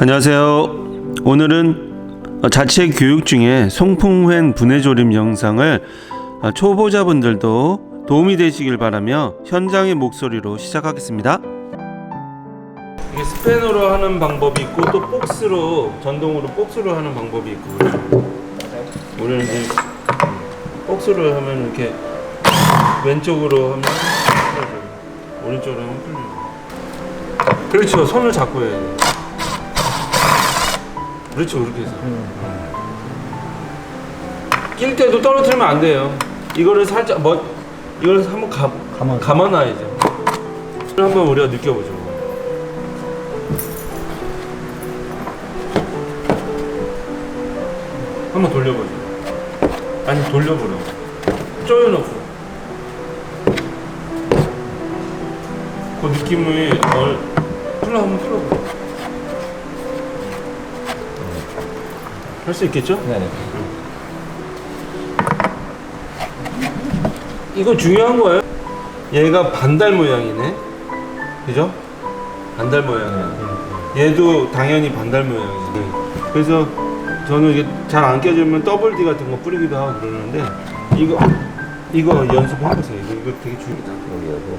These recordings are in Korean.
안녕하세요. 오늘은 자체 교육 중에 송풍회 분해조림 영상을 초보자분들도 도움이 되시길 바라며 현장의 목소리로 시작하겠습니다. 이게 스패너로 하는 방법이 있고 또 복스로 전동으로 복스로 하는 방법이 있고 우리는 이제 복스로 하면 이렇게 왼쪽으로 하면. 오른쪽으로 하면 풀려요. 그렇죠. 손을 잡고 해야 돼요. 그렇죠 그렇게 해서. 낄 때도 떨어뜨리면 안 돼요. 이거를 살짝 뭐 이걸 한번 가, 가만. 감아놔야죠. 한번 우리가 느껴보죠. 한번 돌려보죠. 아니 돌려보려 쪼여놓고. 그 느낌을 어, 풀어 한번 풀어보려 할 수 있겠죠? 네네. 이거 중요한 거예요. 얘가 반달 모양이네. 그죠? 반달 모양이야. 얘도 당연히 반달 모양이지. 그래서 저는 이게 잘안 껴지면 더블 D 같은 거 뿌리기도 하고 그러는데 이거 이거 연습해보세요. 이거, 이거 되게 중요하다. 여기하고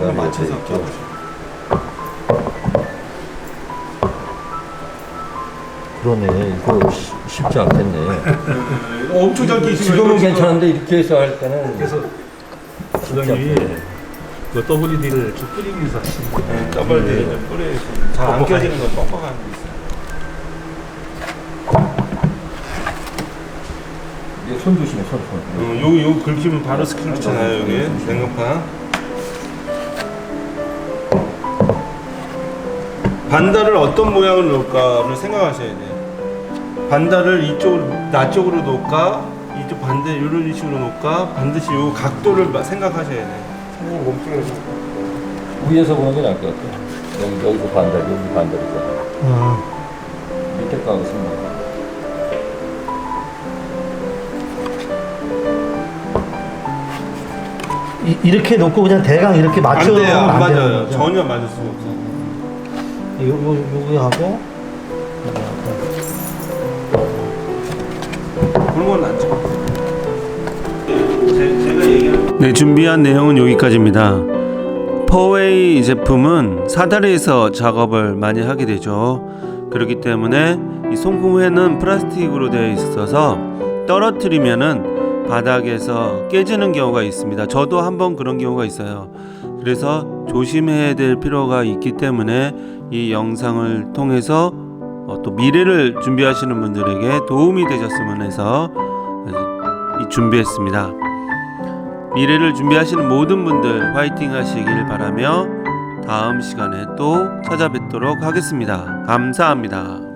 하나 맞춰서 껴보세요. 그러네. 이거 쉬- 쉽지 않겠네. 엄청 잘 끼시면 지금은 괜찮은데 이렇게 해서 할 때는 그래서 부장님이 그 WD를 좀 뿌리면서 하시는 거예요. 네, 더블 D 좀 뿌려야지. 잘안 껴지는 건 뻑뻑한 게 있어요. 손 조심해, 손, 손. 어, 여기 여기 긁히면 바로 스크린 붙잖아요 여기 냉각판 반달을 어떤 모양으로 놓을까를 생각하셔야 돼요 반달을 이쪽으로 나 쪽으로 놓을까 이쪽 반대 이런 식으로 놓을까 반드시 요 각도를 마- 생각하셔야 돼요 위에서 보는 게 나을 것 같아. 여기, 여기서 반달, 여기 반달이잖아. 밑에 가고 있습니다. 이, 이렇게 놓고 그냥 대강 이렇게 안 맞춰 돼요 안 놓으면 안 되는 맞아요 거죠. 전혀 맞을 수가 없어요 요, 요, 요거 하고. 제가 얘기한 네 준비한 내용은 여기까지입니다. 퍼웨이 제품은 사다리에서 작업을 많이 하게 되죠. 그렇기 때문에 이 송풍회는 플라스틱으로 되어 있어서 떨어뜨리면은 바닥에서 깨지는 경우가 있습니다. 저도 한번 그런 경우가 있어요. 그래서 조심해야 될 필요가 있기 때문에 이 영상을 통해서 어, 또 미래를 준비하시는 분들에게 도움이 되셨으면 해서 이 준비했습니다. 미래를 준비하시는 모든 분들 화이팅 하시길 바라며 다음 시간에 또 찾아뵙도록 하겠습니다. 감사합니다.